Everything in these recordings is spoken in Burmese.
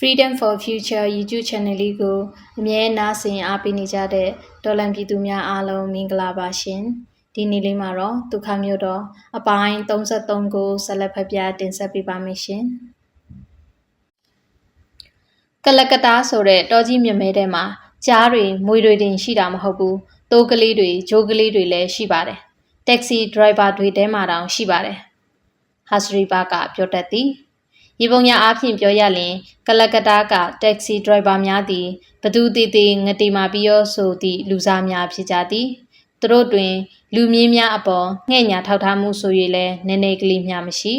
Freedom for Future YouTube Channel လေးကိုအမြဲနားဆင်အားပေးနေကြတဲ့ဒေါ်လန်ပြည်သူများအားလုံးမင်္ဂလာပါရှင်ဒီနေ့လေးမှာတော့ဒုက္ခမျိုးတော့အပိုင်း33ကိုဆက်လက်ဖတ်ပြတင်ဆက်ပေးပါမယ်ရှင်ကလကတာဆိုတဲ့တောကြီးမြမဲထဲမှာကြားတွေမွေတွေတင်ရှိတာမဟုတ်ဘူးတိုးကလေးတွေဂျိုးကလေးတွေလည်းရှိပါတယ်တက်ဆီဒရိုက်ဘာတွေထဲမှာတောင်ရှိပါတယ်ဟာစရီဘာကပြောတတ်သည် ရေပုံညာအားဖြင့်ပြောရလျင်ကလကတာကတက္ကစီဒရိုက်ဘာများသည်ဘသူတည်တည်ငတိမာပြီးရောဆိုသည့်လူစားများဖြစ်ကြသည်သူတို့တွင် လူမြင့်များအပေါ်ငှဲ့ညာထောက်ထားမှုဆို၍လည်းနည်းနည်းကလေးများမရှိ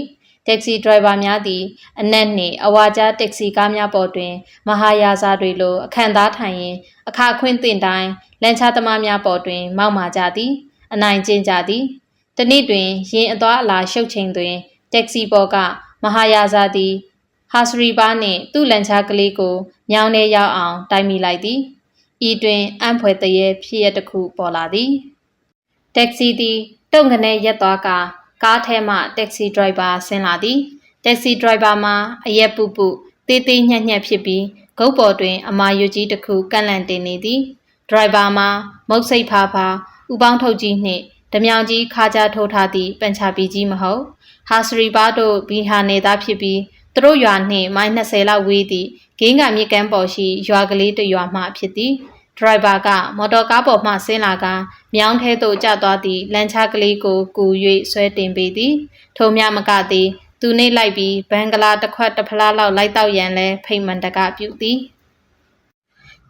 တက္ကစီဒရိုက်ဘာများသည်အနက်နှင့်အဝါကြားတက္ကစီကားများပေါ်တွင် မဟာယာဇာတွေလိုအခန့်သားထိုင်ရင် အခါခွင့်တင်တိုင်းလန်ချသမားများပေါ်တွင် မောက်မာကြသည်အနိုင်ကျင့်ကြသည်တနေ့တွင်ရင်အသွားအလာရှုပ်ချိန်တွင်တက္ကစီပေါ်က မဟာယာဇာသည်ဟာစရီဘာနှင့်သူ့လန်ချကလေးကိုညောင်းထဲရောက်အောင်တိုင်မိလိုက်သည်ဤတွင်အံ့ဖွယ်တရေဖြစ်ရတစ်ခုပေါ်လာသည်တက္ကစီသည်တုံကနေရက်သွားကကားထဲမှတက္ကစီဒရိုက်ဘာဆင်းလာသည်တက္ကစီဒရိုက်ဘာမှာအရက်ပူပူတေးသေးညံ့ညံ့ဖြစ်ပြီးဂုတ်ပေါ်တွင် အမာယူကြီးတစ်ခုကန့်လန့်တင်နေသည်ဒရိုက်ဘာမှာမုတ်စိတ်ဖာဖာဥပေါင်းထုတ်ကြီးနှင့်ဓမြောင်ကြီးခါကြထိုးထားသည့်ပန်ချာပီကြီးမဟုတ် ဟာစရီဘာတို့ဘီဟာနေသားဖြစ်ပြီးသူတို့ရွာနှင့်မိုင်20လောက်ဝေးသည့်ဂင်းကမြစ်ကမ်းပေါ်ရှိရွာကလေးတစ်ရွာမှဖြစ်သည်ဒရိုက်ဘာကမော်တော်ကားပေါ်မှဆင်းလာကမြောင်းထဲသို့ကျသွားသည့်လန်ချကလေးကိုကူ၍ဆွဲတင်ပေးသည်ထိုမြမကသည်သူနှင့်လိုက်ပြီးဘန်ဂလာတစ်ခွက်တစ်ဖလားလောက်လိုက်တော့ရန်လဲဖိတ်မှန်တကပြုသည်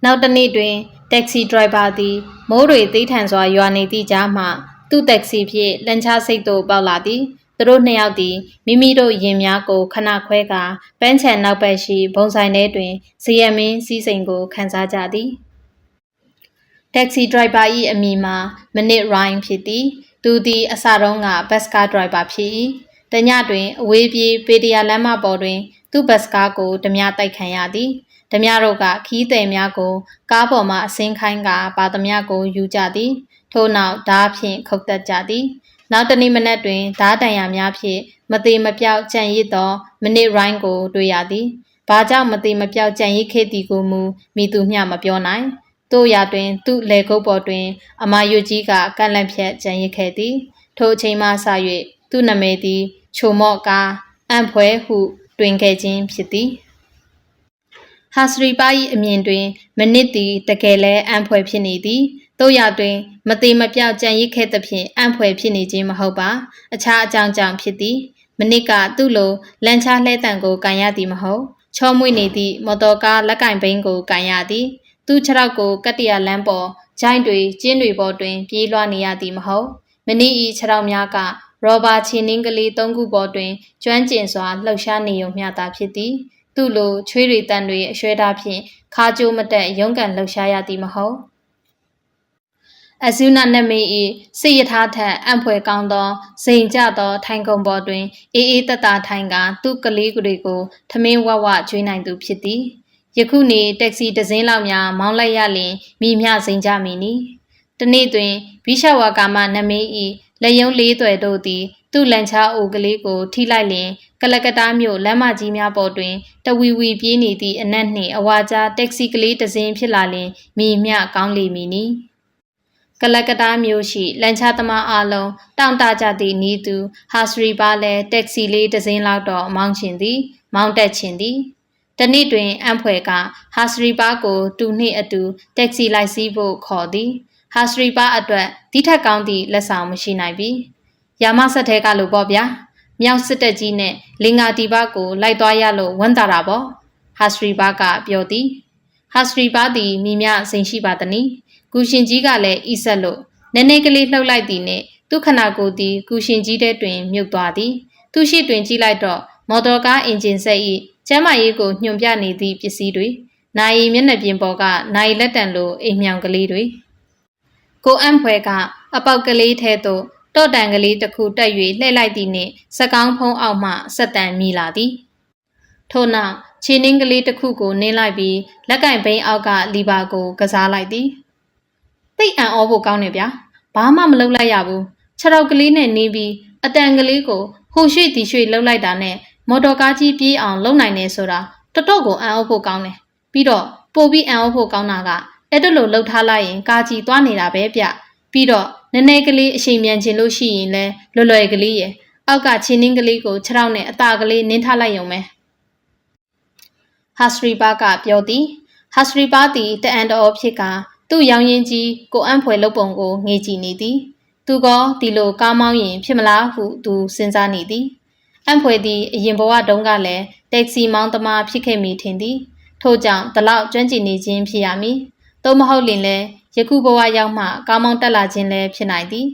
နောက်တစ်နေ့တွင်တက္ကစီဒရိုက်ဘာသည်မိုးတွေသေးထန်စွာရွာနေသည့်ကြားမှသူ့တက္ကစီဖြင့်လန်ချစိတ်သို့ပေါက်လာသည် သူတို့နှစ်ယောက်သည်မိမိတို့ရင်များကိုခဏခွဲကာပန်းချံနောက်ဘက်ရှိဘုံဆိုင်ထဲတွင်ဇီယမင်းစီးစိမ်ကိုခန်းစားကြသည်တက္ကစီဒရိုက်ဘာ၏အမည်မှာမနစ်ရိုင်းဖြစ်သည် သူသည်အစတုန်းကဘတ်စကားဒရိုက်ဘာဖြစ်၏တညတွင်အဝေးပြေးပေတရာလမ်းမပေါ်တွင် သူ့ဘတ်စကားကိုဓမြတိုက်ခံရသည်ဓမြတို့ကခီးသည်များကို ကားပေါ်မှအစင်းခိုင်းကပါသမျှကိုယူကြသည် ထို့နောက်ဓားဖြင့်ခုတ်တက်ကြသည် နောက်တနေ့မနက်တွင်ဓားတန်ရာများဖြင့်မသေးမပြောက်ကြံရစ်သောမနစ်ရိုင်းကိုတွေ့ရသည်။ဘာကြောင့်မသေးမပြောက်ကြံရစ်ခဲ့သည်ကိုမူမိသူမျှမပြောနိုင်။တို့ရာတွင် သူ့လေကုပ်ပေါ်တွင် အမာယွကြီးကကန့်လန့်ဖြတ်ကြံရစ်ခဲ့သည်။ထိုအချိန်မှစ၍သူ့နာမည်သည်ချိုမော့ကားအံ့ဖွဲဟုတွင်ခဲ့ခြင်းဖြစ်သည်။ဟာစရီပါ၏အမြင်တွင် မနစ်သည်တကယ်လဲအံ့ဖွယ်ဖြစ်နေသည် တို့ရတွင်မသေးမပြောက်ကြံရစ်ခဲ့သဖြင့်အံ့ဖွယ်ဖြစ်နေခြင်းမဟုတ်ပါအခြားအကြောင်းကြောင့်ဖြစ်သည်မနစ်ကသူ့လိုလန်ချားလှဲတံကိုကန်ရသည်မဟုတ်ချောမွေ့နေသည့်မော်တော်ကားလက်ကင်ဘိန်းကိုကန်ရသည်သူ့ခြေထောက်ကိုကတ္တရလမ်းပေါ်ဂျိုင်းတွေကျင်းတွေပေါ်တွင် ပြေးလွှားနေရသည်မဟုတ်မနစ်ဤခြေထောက်များကရောဘာချီနင်းကလေးသုံးခုပေါ်တွင်ကျွမ်းကျင်စွာလှုပ်ရှားနေုံမျှသာဖြစ်သည်သူ့လိုချွေးတွေတန်တွေအရွှဲထားဖြင့်ခါကြိုးမတက်ရုန်းကန်လှုပ်ရှားရသည်မဟုတ် အဇုနာနမေ၏စိတ်ရထားထက်အံ့ဖွယ်ကောင်းသောစိန်ကြသောထိုင်ကုန်ပေါ်တွင်အေးအေးတတထိုင်ကသူ့ကလေးကိုယ်ကိုထမင်းဝဝကျွေးနိုင်သူဖြစ်သည်ယခုနေတက္ကစီတစ်စင်းလောက်များမောင်းလိုက်ရလျင်မိမျှစိန်ကြမည်နီတနေ့တွင်ဘိရှဝါကာမနမေ၏လက်ယုံလေးသွယ်တို့သည်သူ့လန်ချာအိုကလေးကိုထိလိုက်လျင်ကလကတားမြို့လမ်းမကြီးများပေါ်တွင်တဝီဝီပြေးနေသည့်အနက်နှင့်အဝါကြားတက္ကစီကလေးတစ်စင်းဖြစ်လာလျင်မိမျှကောင်းလိမ့်မည်နီ။ ကလကတားမျိုးရှိလန်ချသမားအလုံးတောင့်တကြသည့်နီးသူဟာစရီပါလဲတက္ကစီလေးတစ်စင်းလောက်တော့မောင်းချင်သည် မောင်းတက်ချင်သည်တနေ့တွင်အံဖွယ်ကဟာစရီပါကိုတူနှင့်အတူတက္ကစီလိုက်စီးဖို့ခေါ်သည်ဟာစရီပါအတွက်ဒီထက်ကောင်းသည့်လက်ဆောင်မရှိနိုင်ပြီရာမဆက်ထဲကလို့ပေါ့ဗျာမြောက်စစ်တက်ကြီးနဲ့လင်္ကာတီဘကိုလိုက်သွားရလို့ဝန်တာတာပေါ့ဟာစရီပါကပြောသည်ဟာစရီပါသည်မိမြစိန်ရှိပါသနည်း။ ကူရှင်ကြီးကလည်းဤဆက်လို့နည်းနည်းကလေးလှုပ်လိုက်သည်နှင့်သူခနာကိုယ်သည်ကူရှင်ကြီးတဲ့တွင်မြုပ်သွားသည်။သူရှိတွင်ကြည့်လိုက်တော့မော်တော်ကားအင်ဂျင်ဆက်၏ကျမ်းမာရေးကိုညွှန်ပြနေသည့်ပစ္စည်းတွေနိုင်မျက်နှာပြင်ပေါ်ကနိုင်လက်တံလိုအိမ်မြောင်ကလေးတွေကိုအံ့ဖွဲကအပေါက်ကလေးထဲသို့တော့တန်ကလေးတစ်ခုတက်၍လှည့်လိုက်သည်နှင့်စကောင်းဖုံးအောက်မှဆက်တန်မိလာသည်ထို့နောက်ခြေနှင်းကလေးတစ်ခုကိုနင်းလိုက်ပြီးလက်ကင်ဘိန်းအောက်ကလီဘာကိုကစားလိုက်သည် သိအံ့ဩဖို့ကောင်းနေဗျာဘာမှမလုပ်လိုက်ရဘူးခြေထောက်ကလေးနဲ့နေပြီးအတန်ကလေးကိုဟိုရွှေ့ဒီရွှေ့လှုပ်လိုက်တာနဲ့မော်တော်ကားကြီးပြေးအောင်လုံနိုင်နေဆိုတာတော်တော်ကိုအံ့ဩဖို့ကောင်းတယ်ပြီးတော့ပို့ပြီးအံ့ဩဖို့ကောင်းတာကအဲ့ဒါလိုလှုပ်ထားလိုက်ရင်ကာကြီးသွားနေတာပဲဗျပြီးတော့နည်းနည်းကလေးအချိန်မြန်ချင်လို့ရှိရင်လဲလွယ်လွယ်ကလေးရယ်အောက်ကချင်းနှင်းကလေးကိုခြေထောက်နဲ့အသာကလေးနင်းထားလိုက်ရုံပဲဟာစရီဘာကပြောသည်ဟာစရီဘာသည်တအန်တော်ဖြစ်က သူ့ရောင်ရင်ကြီးကိုအံ့ဖွယ်လုပ်ပုံကိုငေးကြည့်နေသည် သူကဒီလိုကားမောင်းရင်ဖြစ်မလားဟုသူစဉ်းစားနေသည်အံ့ဖွယ်သည်အရင်ဘဝတုန်းကလည်းတက်ဆီမောင်းသမားဖြစ်ခဲ့မိထင်သည်ထို့ကြောင့်ဒီလောက်ကျွမ်းကျင်နေခြင်းဖြစ်ရမည်သို့မဟုတ်ရင်လည်းယခုဘဝရောက်မှကားမောင်းတက်လာခြင်းလည်းဖြစ်နိုင်သည်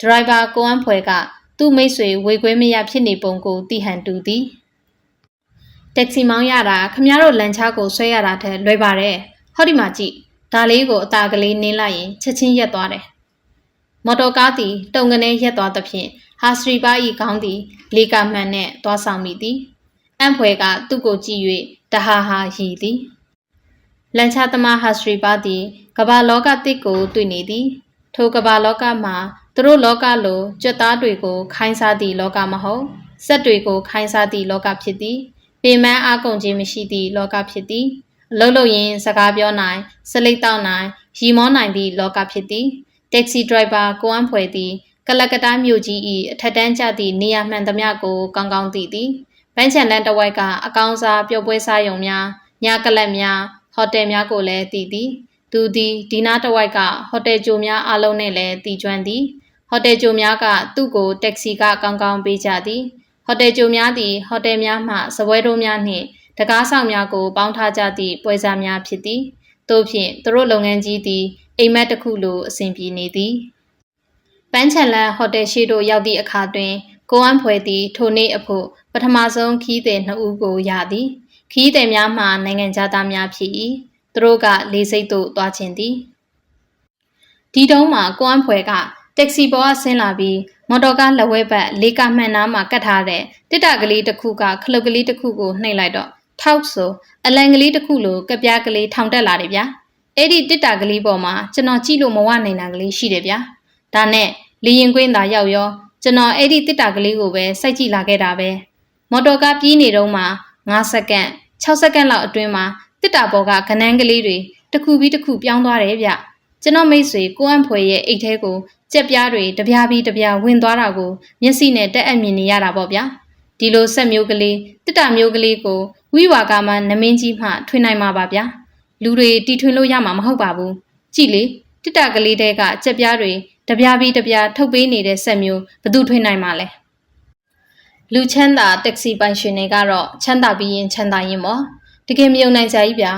ဒရိုင်ဘာကိုအံ့ဖွယ်ကသူ့မိတ်ဆွေဝေခွဲမရဖြစ်နေပုံကိုသိဟန်တူသည်တက်ဆီမောင်းရတာခမရတို့လန်ချားကိုဆွဲရတာထက်လွယ်ပါတယ်ဟောဒီမှာကြည့် ဒါလေးကိုအตาကလေးနင်းလိုက်ရင်ချက်ချင်းရက်သွားတယ်မော်တော်ကားသည်တုံကနေရက်သွားသဖြင့်ဟာစရီပါ၏ခေါင်းသည် လေကာမှန်နှင့်သွားဆောင်မိသည်အံ့ဖွယ်ကသူ့ကိုကြည့်၍တဟာဟာရည်သည်လန်ချသမားဟာစရီပါသည်ကမ္ဘာလောကတစ်ကိုတွေ့နေသည်ထိုကမ္ဘာလောကမှာသူတို့လောကလိုကြွက်သားတွေကို ခိုင်းစားသည့်လောကမဟုတ်စက်တွေကိုခိုင်းစားသည့်လောကဖြစ်သည်ပေမန်းအားကုန်ခြင်းမရှိသည့်လောကဖြစ်သည် အလုံးလုံးရင်စကားပြောနိုင်စလိတ်တောက်နိုင်ရီမောနိုင်သည့်လောကဖြစ်သည်တက္ကစီဒရိုက်ဘာကိုအံဖွယ်သည်ကလကတားမြို့ကြီး၏အထက်တန်းကျသည့်နေရာမှန်သမျှကိုကောင်းကောင်းသိသည်ဘန်းချန်လန်တဝိုက်ကအကောင်းစားပျော်ပွဲစားရုံများညကလပ်များဟိုတယ်များကိုလည်းသိသည်သူသည်ဒီနာတဝိုက်ကဟိုတယ်ဂျိုများအလုံးနဲ့လည်းတည်ကျွမ်းသည်ဟိုတယ်ဂျိုများကသူ့ကိုတက္ကစီကကောင်းကောင်းပေးကြသည်ဟိုတယ်ဂျိုများသည်ဟိုတယ်များမှစပွဲတို့များနှင့် တကားဆောင်များကို ပေါင်းထားကြသည့်ပွဲစားများဖြစ်သည်တို့ဖြင့်သူတို့လုပ်ငန်းကြီးသည်အိမ်မက်တစ်ခုလိုအဆင်ပြေနေသည်ပန်းချန်လန်ဟိုတယ်ရှိတို့ရောက်သည့်အခါတွင်ကိုအန်းဖွယ်သည်ထိုနေ့အဖို့ပထမဆုံးခီးသည်နှစ်ဦးကိုရသည်ခီးသည်များမှနိုင်ငံသားများဖြစ်၏သူတို့ကလေးစိတ်သို့သွားခြင်းသည်ဒီတုန်းမှာကိုအန်းဖွယ်ကတက္ကစီပေါ်ကဆင်းလာပြီးမော်တော်ကားလက်ဝဲဘက်လေးကမှန်နားမှာကတ်ထားတဲ့တစ်တကလေးတစ်ခုကခလုတ်ကလေးတစ်ခုကိုနှိပ်လိုက်တော့ ထောက်ဆိုအလံကလေးတစ်ခုလိုကပြားကလေးထောင်တက်လာတယ်ဗျာအဲ့ဒီတစ်တာကလေးပေါ်မှာကျွန်တော်ကြည့်လို့မဝနိုင်တာကလေးရှိတယ်ဗျာဒါနဲ့လေရင်ကွင်းသာရောက်ရောကျွန်တော်အဲ့ဒီတစ်တာကလေးကိုပဲစိုက်ကြည့်လာခဲ့တာပဲမော်တော်ကားပြေးနေတော့မှ9စက္ကန့်6စက္ကန့်လောက်အတွင်းမှာတစ်တာပေါ်ကကနန်းကလေးတွေတစ်ခုပြီးတစ်ခုပြောင်းသွားတယ်ဗျကျွန်တော်မိတ်ဆွေကိုအံ့ဖွယ်ရဲ့အိတ်ထဲကိုကြက်ပြားတွေတပြားပြီးတပြားဝင်သွားတာကိုမျက်စိနဲ့တက်အပ်မြင်နေရတာပေါ့ဗျာ ဒီလိုဆက်မျိုးကလေးတစ်တာမျိုးကလေးကိုဝိဝါကမှနမင်းကြီးမှထွင်နိုင်မှာပါဗျာလူတွေတီထွင်လို့ရမှာမဟုတ်ပါဘူးကြည်လေတစ်တာကလေးတဲကကြက်ပြားတွေတပြားပြီးတပြားထုတ်ပေးနေတဲ့ဆက်မျိုးဘသူထွင်နိုင်မှာလဲလူချမ်းသာတက္ကစီပိုင်ရှင်တွေကတော့ချမ်းသာပြီးရင်ချမ်းသာရင်ပေါ့တကယ်မယုံနိုင်ကြကြီးဗျာ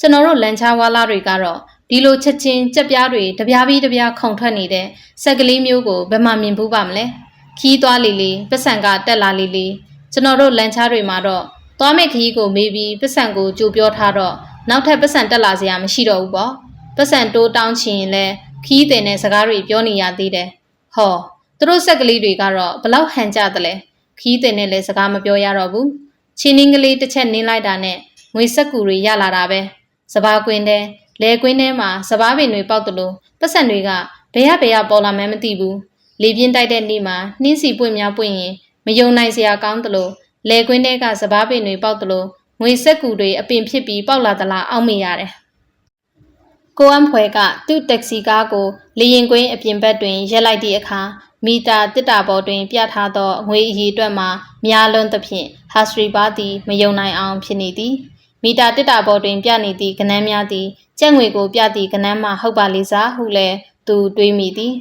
ကျွန်တော်တို့လန်ချာဝါလာတွေကတော့ဒီလိုချက်ချင်းကြက်ပြားတွေတပြားပြီးတပြားခုန်ထွက်နေတဲ့ဆက်ကလေးမျိုးကိုဘယ်မှမြင်ဘူးပါမလဲ ခီးသွားလီလီပတ်စံကတက်လာလီလီကျွန်တော်တို့လန်ချားတွေမှာတော့သွားမဲ့ခီးကိုမေးပြီးပတ်စံကိုကြိုပြောထားတော့နောက်ထပ်ပတ်စံတက်လာစရာမရှိတော့ဘူးပေါ့ပတ်စံတိုးတောင်းချင်ရင်လဲခီးတင်တဲ့စကားတွေပြောနေရသေးတယ်ဟောသူတို့ဆက်ကလေးတွေကတော့ဘလောက်ဟန်ကြသလဲခီးတင်နဲ့လည်းစကားမပြောရတော့ဘူးချင်းင်းကလေးတစ်ချက်နင်းလိုက်တာနဲ့ငွေဆက်ကူတွေရလာတာပဲစဘာကွင်းတဲ့လဲကွင်းထဲမှာစပားပင်တွေပေါက်တယ်လို့ပတ်စံတွေကဘယ်ရဘယ်ရပေါ်လာမှန်းမသိဘူး လေပြင်းတိုက်တဲ့နေ့မှာနှင်းစီပွင့်များပွင့်ရင်မယုံနိုင်စရာကောင်းတယ်လို့လဲကွင်းထဲကစပားပင်တွေပေါက်တယ်လို့ငွေဆက်ကူတွေအပင်ဖြစ်ပြီးပေါက်လာသလားအောက်မိရတယ်ကိုအံဖွယ်ကသူ့တက္ကစီကားကိုလေရင်ကွင်းအပြင်ဘက်တွင်ရက်လိုက်သည့်အခါမီတာတစ်တာပေါ်တွင် ပြထားသောငွေအရေအတွက်မှာများလွန်းသဖြင့်ဟာစရီဘာသည်မယုံနိုင်အောင်ဖြစ်နေသည်မီတာတစ်တာပေါ်တွင် ပြနေသည့်ကဏန်းများသည်ကြက်ငွေကိုပြသည့်ကဏန်းမှဟုတ်ပါလေစားဟုလည်းသူတွေးမိသည်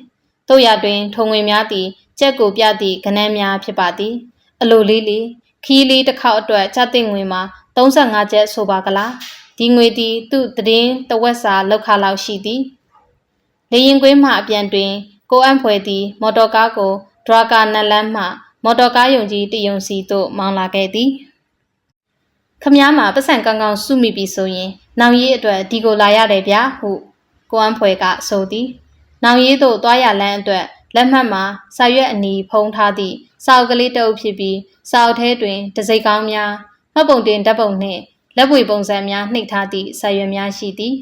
တို့ရတွင် ထုံငွေများသည်ကြက်ကိုပြသည့်ကဏန်းများဖြစ်ပါသည်အလိုလေးလေးခီးလေးတစ်ခေါက်အတွက်ကြတဲ့ငွေမှာ35ကျပ်ဆိုပါကလားဒီငွေသည်သူ့တည်င်းတဝက်စာလောက်ခါလောက်ရှိသည်လေရင်ကွင်းမှအပြန်တွင် ကိုအံ့ဖွယ်သည် မော်တော်ကားကိုဒရာကာနလန်းမှ မော်တော်ကားယုံကြီးတယုံစီသို့မောင်းလာခဲ့သည်ခမားမှာပတ်စံကောင်းကောင်းစုမိပြီဆိုရင် နောင်ရီအတွက်ဒီကိုလာရတယ်ဗျာဟုကိုအန်းဖွယ်ကဆိုသည် နောင်ရီသို့သွားရလမ်းအတွက်လက်မှတ်မှာစာရွက်အနီဖုံးထားသည့်စာအုပ်ကလေးတအုပ်ဖြစ်ပြီးစာအုပ်ထဲတွင်တစိကောင်းများမှတ်ပုံတင်ဓာတ်ပုံနှင့်လက်ပွေပုံစံများနှိပ်ထားသည့်စာရွက်များရှိသည်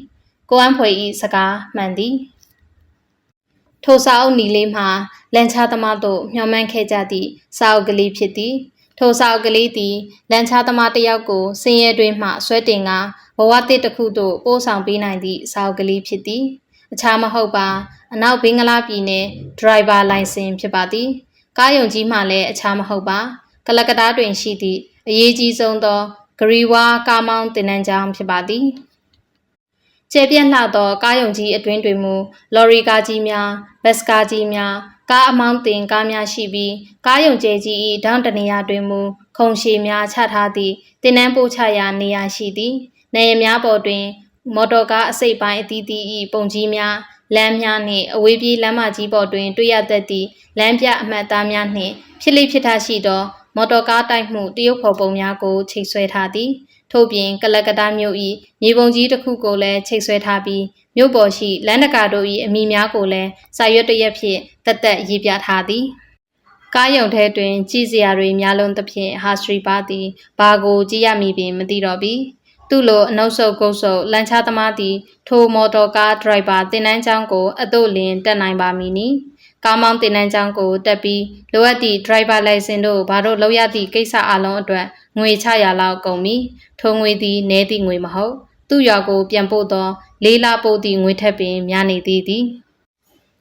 ကိုအန်းဖွယ်၏စကားမှန်သည်ထိုစာအုပ်နီလေးမှာလန်ချသမားတို့မျှော်မှန်းခဲ့ကြသည့်စာအုပ်ကလေးဖြစ်သည်ထိုထိုစာအုပ်ကလေးသည်လန်ချာသမားတစ်ယောက်ကိုစင်ရဲတွင်မှဆွဲတင်ကဘဝတစ်တစ်ခုသို့ပို့ဆောင်ပေးနိုင်သည့်စာအုပ်ကလေးဖြစ်သည် အခြားမဟုတ်ပါအနောက်ဘင်္ဂလားပြည်နယ်ဒရိုင်ဘာလိုင်စင်ဖြစ်ပါသည်ကားယုံကြီးမှလည်းအခြားမဟုတ်ပါကလကတားတွင်ရှိသည့်အရေးကြီးဆုံးသောဂရီဝါကားမောင်းတင်နန်းကျောင်းဖြစ်ပါသည်ကျဲပြန့်လှသောကားယုံကြီးအတွင်းတွင်မူလော်ရီကားကြီးများဘတ်စကားကြီးများကားအမောင်းတင်ကားများရှိပြီးကားယုံကျဲကြီး၏ဒေါင်းတနေရာတွင်မူခုံရှည်များချထားသည့်တင်နန်းပို့ချရာနေရာရှိသည်နေရများပေါ်တွင် မော်တော်ကားအစိပ်ပိုင်းအသီးသီး၏ပုံကြီးများလမ်းများနှင့်အဝေးပြေးလမ်းမကြီးပေါ်တွင် တွေ့ရတတ်သည့်လမ်းပြအမှတ်အသားများနှင့်ဖြစ်လိဖြစ်ထရှိသောမော်တော်ကားတိုက်မှုတရုတ်ဖော်ပုံများကိုချိတ်ဆွဲထားသည်ထို့ပြင်ကလကတ္တာမြို့၏မြေပုံကြီးတစ်ခုကိုလည်းချိတ်ဆွဲထားပြီးမြို့ပေါ်ရှိလမ်းတကာတို့၏အမိများကိုလည်းစာရွက်တရက်ဖြင့်တက်တက်ရေးပြထားသည်ကားယုံထဲတွင် ကြည်စရာတွေများလုံးသဖြင့်ဟာစထရီပါသည်ဘာကိုကြည့်ရမည်ပင်မသိတော့ပြီ သူ့လိုအနှုတ်ဆုပ်ကုတ်ဆုပ်လန်ချသမားသည်ထိုမော်တော်ကားဒရိုက်ဘာတင်နန်းချောင်းကိုအတို့လင်တက်နိုင်ပါမည်နီကားမောင်းတင်နန်းချောင်းကိုတက်ပြီးလိုအပ်သည့်ဒရိုက်ဘာလိုင်စင်တို့ဘာတို့လောက်ရသည့်ကိစ္စအလုံးအတွက်ငွေချရလောက်ကုန်ပြီထိုငွေသည်နည်းသည့်ငွေမဟုတ်သူ့ရွာကိုပြန်ပို့သောလေးလာပို့သည့်ငွေထက်ပင်များနေသည်သည်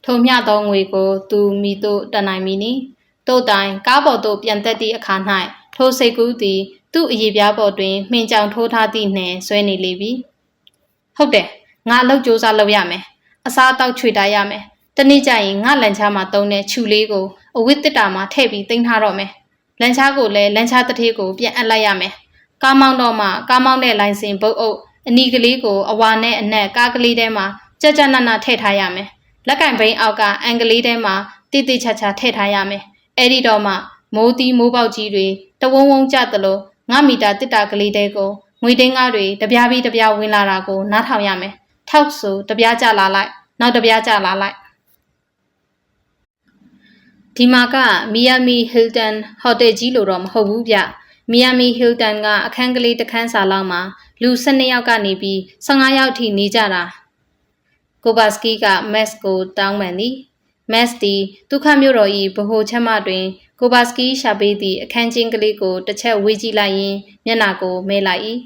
ထိုမျှသောငွေကို သူမိတို့တတ်နိုင်မည်နီတို့တိုင်ကားပေါ်သို့ပြန်သက်သည့်အခါ၌ ထိုစိတ်ကူးသည် သူ့အရေးပြားပေါ်တွင်မှင်ကြောင်ထိုးထားသည့်နှင့်ဆွဲနေလေပြီဟုတ်တယ်ငါအလုပ်စူးစမ်းလုပ်ရမယ်အစားအသောက်ချွေတာရမယ်တနေ့ကျရင်ငါလန်ချားမှာတုံးတဲ့ခြူလေးကိုအဝိတစ်တာမှာထည့်ပြီးတင်ထားတော့မယ်လန်ချားကိုလည်းလန်ချားတစ်ထည်ကိုပြန်အပ်လိုက်ရမယ်ကားမောင်းတော့မှကားမောင်းတဲ့လိုင်စင်ဘုတ်အုပ်အနီကလေးကိုအဝါနဲ့အနက်ကားကလေးထဲမှာကြက်ကြက်နက်နက်ထည့်ထားရမယ်လက်ကင်ဘိန်းအောက်ကအန်ကလေးထဲမှာတိတိချာချာထည့်ထားရမယ်အဲ့ဒီတော့မှမိုးတီးမိုးပေါက်ကြီးတွေ တဝုံဝုံကြသလိုငါမီတာတစ်တာကလေးတဲကိုငွေတင်းကားတွေတပြားပြီးတပြားဝင်လာတာကိုနားထောင်ရမယ်ထောက်ဆိုတပြားကြလာလိုက်နောက်တပြားကြလာလိုက်ဒီမှာကမီယာမီဟီလ်တန်ဟိုတယ်ကြီးလို့တော့မဟုတ်ဘူးဗျမီယာမီဟီလ်တန်ကအခန်းကလေးတစ်ခန်းစာလောက်မှာလူ12ယောက်ကနေပြီး15ယောက်ထိနေကြတာကိုဘာစကီကမက်စ်ကိုတောင်းပန်သည်မက်စ်သည်ဒုက္ခမြို့တော်၏ဗဟိုချက်မတွင် ကိုဘာစကီရှာပေးသည့်အခန်းချင်းကလေးကိုတစ်ချက်ဝေးကြည့်လိုက်ရင်းမျက်နှာကိုမဲလိုက်၏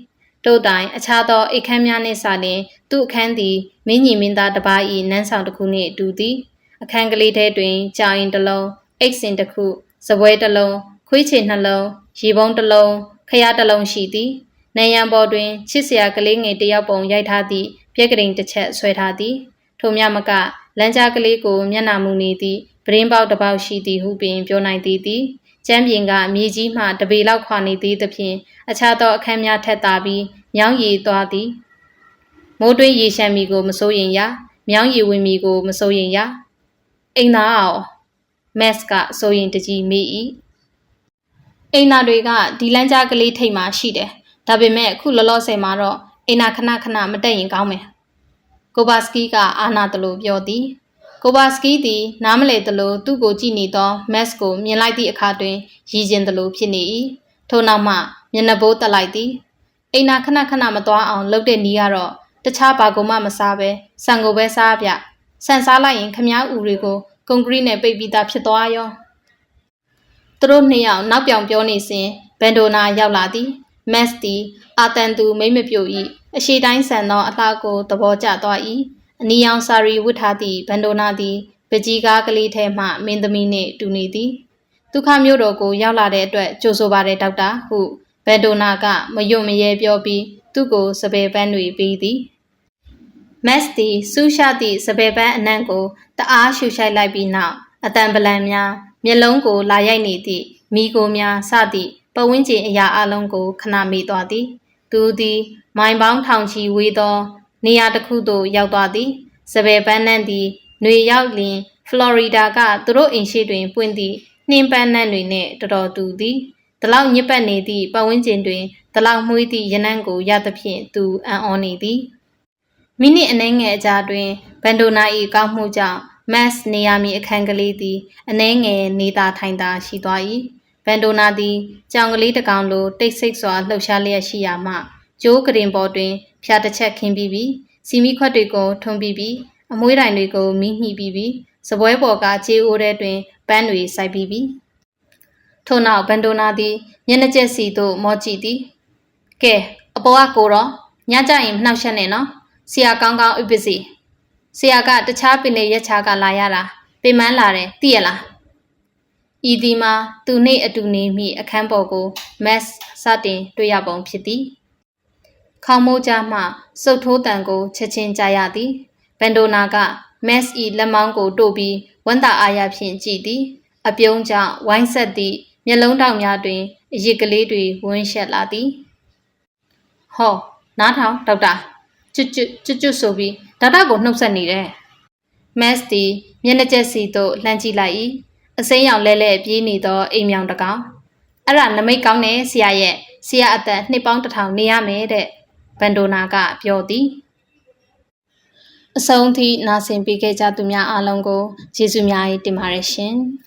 တို့တိုင်အခြားသောအိတ်ခမ်းများနှင့်စာလျင်သူ့အခန်းသည်မင်းညီမင်းသားတစ်ပါး၏နန်းဆောင်တစ်ခုနှင့်အတူသည်အခန်းကလေးထဲတွင်ကြောင်ရင်တစ်လုံးအိတ်စင်တစ်ခုစပွဲတစ်လုံးခွေးချေနှလုံးရေပုံးတစ်လုံးခရတစ်လုံးရှိသည်နေရန်ပေါ်တွင်ချစ်စရာကလေးငယ်တစ်ယောက်ပုံရိုက်ထားသည့်ပြက်ကလေးတစ်ချက်ဆွဲထားသည်ထို့မြမကလမ်းကြားကလေးကိုမျက်နှာမူနေသည့် ပရင်းပေါက်တစ်ပေါက်ရှိသည်ဟုပင်ပြောနိုင်သည်သည်ကျမ်းပြင်ကမြေကြီးမှတပေလောက်ခွာနေသေးသဖြင့်အခြားသောအခန်းများထက်သာပြီးမြောင်းရည်သွားသည်မိုးတွင်းရေရှမ်းမီကို မစိုးရင်ရမြောင်းရည်ဝင်မီကို မစိုးရင်ရအိမ်သားအောင်မက်စ်ကစိုးရင်တကြီးမိ၏အိမ်သားတွေကဒီလမ်းကြားကလေးထိပ်မှာရှိတယ်ဒါပေမဲ့အခုလောလောဆယ်မှာတော့အိမ်နာခဏခဏမတက်ရင်ကောင်းမယ်ကိုဘာစကီကအာနာတလို့ပြောသည် ကိုဘာစကီသည်နားမလည်သလိုသူ့ကိုကြည့်နေသောမက်စ်ကိုမြင်လိုက်သည့်အခါတွင်ရည်ကျင်သလိုဖြစ်နေ၏ထို့နောက်မှမျက်နှာပိုးတက်လိုက်သည်အိမ်နာခဏခဏမသွားအောင်လှုပ်တဲ့နီးကတော့တခြားဘာကုန်မှမစားပဲဆန်ကိုပဲစားပြဆန်စားလိုက်ရင်ခမားဦးတွေကိုကွန်ကရစ်နဲ့ပိတ်ပြီးသားဖြစ်သွားရောသူတို့နှစ်ယောက်နောက်ပြောင်ပြောနေစဉ်ဘန်ဒိုနာရောက်လာသည်မက်စ်သည်အာတန်သူမိမ့်မပြို၏အရှိတိုင်းဆန်သောအလှကိုသဘောကျသွား၏ အနီရောင်စာရီဝတ်ထားသည့်ဘန်ဒိုနာသည်ပကြီးကားကလေးထဲမှမင်းသမီးနှင့်တူနေသည်ဒုက္ခမျိုးတော်ကိုရောက်လာတဲ့အတွက်ကြိုဆိုပါတယ်ဒေါက်တာဟုဘန်ဒိုနာကမယွတ်မရဲပြောပြီးသူ့ကိုစပယ်ပန်းတွေပေးသည်မက်စ်သည်စူးရှသည့်စပယ်ပန်းအနံ့ကိုတအားရှူရှိုက်လိုက်ပြီးနောက်အတန်ပလန်များမျက်လုံးကိုလာရိုက်နေသည့်မိကိုများစသည့်ပဝင်းကျင်အရာအလုံးကိုခဏမေ့သွားသည်သူသည်မိုင်ပေါင်းထောင်ချီဝေးသော နေရာတစ်ခုသို့ရောက်သွားသည်စပယ်ပန်းနှံ့သည်ຫນွေရောက်လျင်ဖလော်ရီဒါကသူတို့အိမ်ရှိတွင်ပွင့်သည့်နှင်းပန်းနှံ့တွေနှင့်တော်တော်တူသည်။ဒီလောက်ညစ်ပတ်နေသည့်ပတ်ဝန်းကျင်တွင်ဒီလောက်မှုသည့်ရနံ့ကိုရသဖြင့်သူအံ့ဩနေသည်။မိနစ်အနည်းငယ်အကြာတွင်ဘန်ဒိုနာ၏ကောက်မှုကြောင့်မက်စ်နေရမည်အခန်းကလေးသည်အနှဲငယ်နေတာထိုင်သာရှိသွား၏။ဘန်ဒိုနာသည်ကြောင်ကလေးတစ်ကောင်လိုတိတ်ဆိတ်စွာလှုပ်ရှားလျက်ရှိရာမှကျိုးကရင်ပေါ်တွင် ဖျားတစ်ချက်ခင်းပြီးပြီးစီမီခွက်တွေကိုထုံပြီးပြီးအမွှေးတိုင်တွေကိုမိညှိပြီးပြီးစပွဲပေါ်ကခြေအိုးထဲတွင်ပန်းတွေစိုက်ပြီးပြီးထို့နောက်ဘန်ဒိုနာသည်မျက်နှာကျက်စီသို့မောကြည့်သည်ကဲအပေါ်ကကိုတော့ညကြရင်မနှောက်ရှက်နဲ့နော်ဆရာကောင်းကောင်းဥပ္ပစီဆရာကတခြားပင်လေရက်ချာကလာရတာပင်မလာတယ်သိရလားဤဒီမှာသူနှင့်အတူနေမိအခန်းပေါ်ကိုမက်စတင်တွေ့ရပုံဖြစ်သည် ခေါင်းမိုးကြားမှစုတ်ထိုးတံကိုချက်ချင်းကြားရသည်ဘန်ဒိုနာကမက်စ်ဤလက်မောင်းကိုတို့ပြီးဝန်တာအားရဖြင့်ကြည်သည် အပြုံးကြောင့်ဝိုင်းဆက်သည့်မျက်လုံးတောင်များတွင်အရစ်ကလေးတွေဝန်းရှက်လာသည်ဟောနားထောင်ဒေါက်တာကျွတ်ကျွတ်ကျွတ်ကျွတ်ဆိုပြီးဒေါက်တာကိုနှုတ်ဆက်နေတယ်မက်စ်သည်မျက်နှာကျက်စီသို့လှမ်းကြည့်လိုက်၏အစိမ်းရောင်လဲလဲပြေးနေသောအိမ်မြောင်တစ်ကောင်အဲ့ဒါနမိတ်ကောင်းတယ်ဆရာရဲ့ဆရာအသက်နှစ်ပေါင်းတစ်ထောင်နေရမယ်တဲ့ ဘန်ဒိုနာကပြောသည်အဆုံးထိနာဆင်ပေးခဲ့ကြသူများအားလုံးကိုကျေးဇူးများတင်ပါတယ်ရှင်။